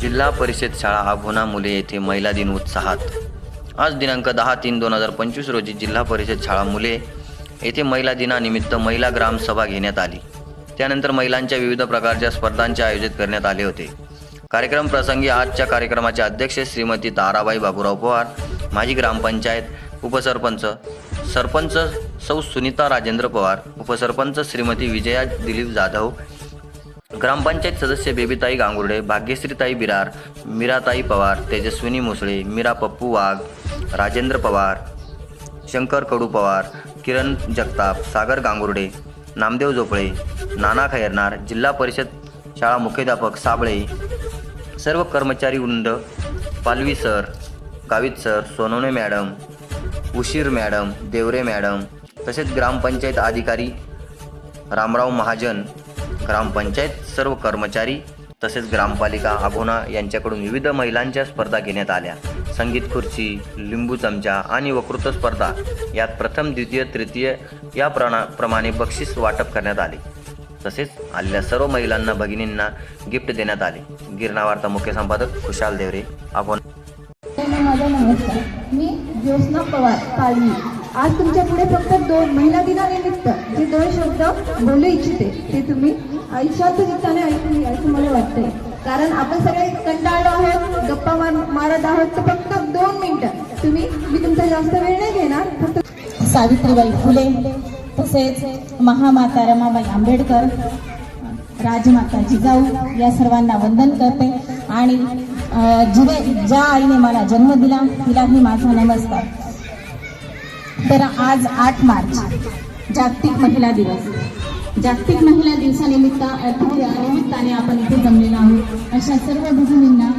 जिल्हा परिषद शाळा आभोना मुले येथे महिला दिन उत्साहात. आज दिनांक दहा तीन दोन हजार पंचवीस रोजी जिल्हा परिषद शाळा मुले येथे महिला दिनानिमित्त महिला ग्रामसभा घेण्यात आली. त्यानंतर महिलांच्या विविध प्रकारच्या स्पर्धांचे आयोजित करण्यात आले होते. कार्यक्रम प्रसंगी आजच्या कार्यक्रमाचे अध्यक्ष श्रीमती ताराबाई बाबूराव पवार माजी ग्रामपंचायत उपसरपंच सरपंच सौ सुनीता राजेंद्र पवार उपसरपंच श्रीमती विजया दिलीप जाधव ग्रामपंचायत सदस्य बेबीताई गांगुर्डे भाग्यश्रीताई बिरार मीराताई पवार तेजस्विनी मुसळे मीरा पप्पू वाघ राजेंद्र पवार शंकर कडू पवार किरण जगताप सागर गांगुर्डे नामदेव जोपळे नाना खैरनार जिल्हा परिषद शाळा मुख्याध्यापक साबळे सर्व कर्मचारी वृंद Palvi sir Gavit sir Sonawane madam Ushir madam Deore madam तसेच ग्रामपंचायत अधिकारी रामराव महाजन ग्रामपंचायत सर्व कर्मचारी तसेच ग्रामपालिका अभोना यांच्याकडून विविध महिलांच्या स्पर्धा घेण्यात आल्या. संगीत खुर्ची लिंबू चमचा आणि वक्तृत्व स्पर्धा यात प्रथम द्वितीय तृतीय या प्रणा प्रमाणे बक्षीस वाटप करण्यात आले. तसेच आलेल्या सर्व महिलांना भगिनींना गिफ्ट देण्यात आले. गिरणा वार्ता मुख्य संपादक खुशाल देवरे आपण माझा नमस्कार. मी ज्योत्ना पवार पालवी. आज तुमच्यापुढे फक्त दोन महिला दिनानिमित्त जे दोन शब्द बोलू इच्छिते ते तुम्ही शांत चित्ताने ऐकून असं मला वाटतंय. कारण आपण सगळे कंटाळलो आहोत गप्पा मार मारत आहोत तर फक्त दोन मिनिटं तुम्ही मी तुमचा जास्त वेळ नाही घेणार फक्त सावित्रीबाई फुले तसेच महामाता रमाबाई आंबेडकर राजमाता जिजाऊ या सर्वांना वंदन करते. आणि जिने ज्या आईने मला जन्म दिला तिलाही माझा नमस्कार. तर आज आठ मार्च जागतिक महिला दिवस. जागतिक महिला दिवसानिमित्त अर्थात निमित्ताने आपण इथे जमलेलो आहोत. अशा सर्व भगिनींना